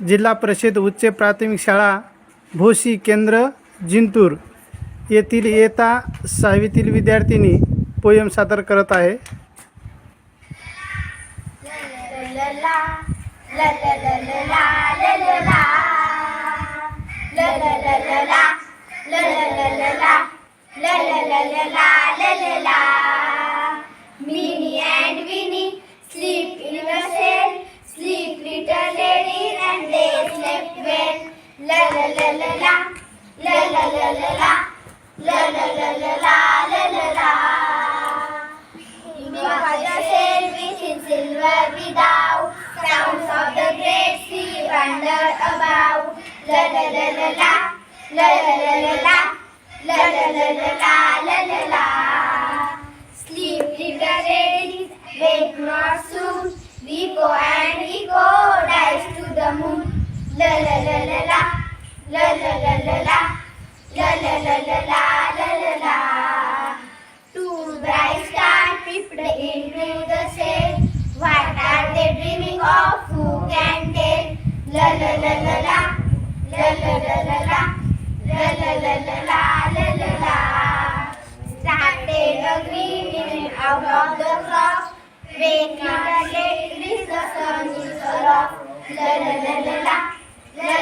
जिल्हा परिषद उच्च प्राथमिक शाळा भोशी केंद्र जिंतूर येथील येता सहावीतील विद्यार्थिनी पोयम सादर करत आहे Minnie La la la la la, la la la la la, la la la la la, la la la. Because the sail within silver without, sounds of the great sea wander about. La la la la la, la la la la la, la la la la la, la la la. Sleep, little ladies, wake not soon. We go La la la la la, la la la la la, la la la la la, la la la. Two bright stars peeped into the sail. What are they dreaming of? Who can tell? La la la la la, la la la la la, la la la la la, la la la. Started a gleaming out of the crop. Wake not late, the sun is aloft. La la. La la la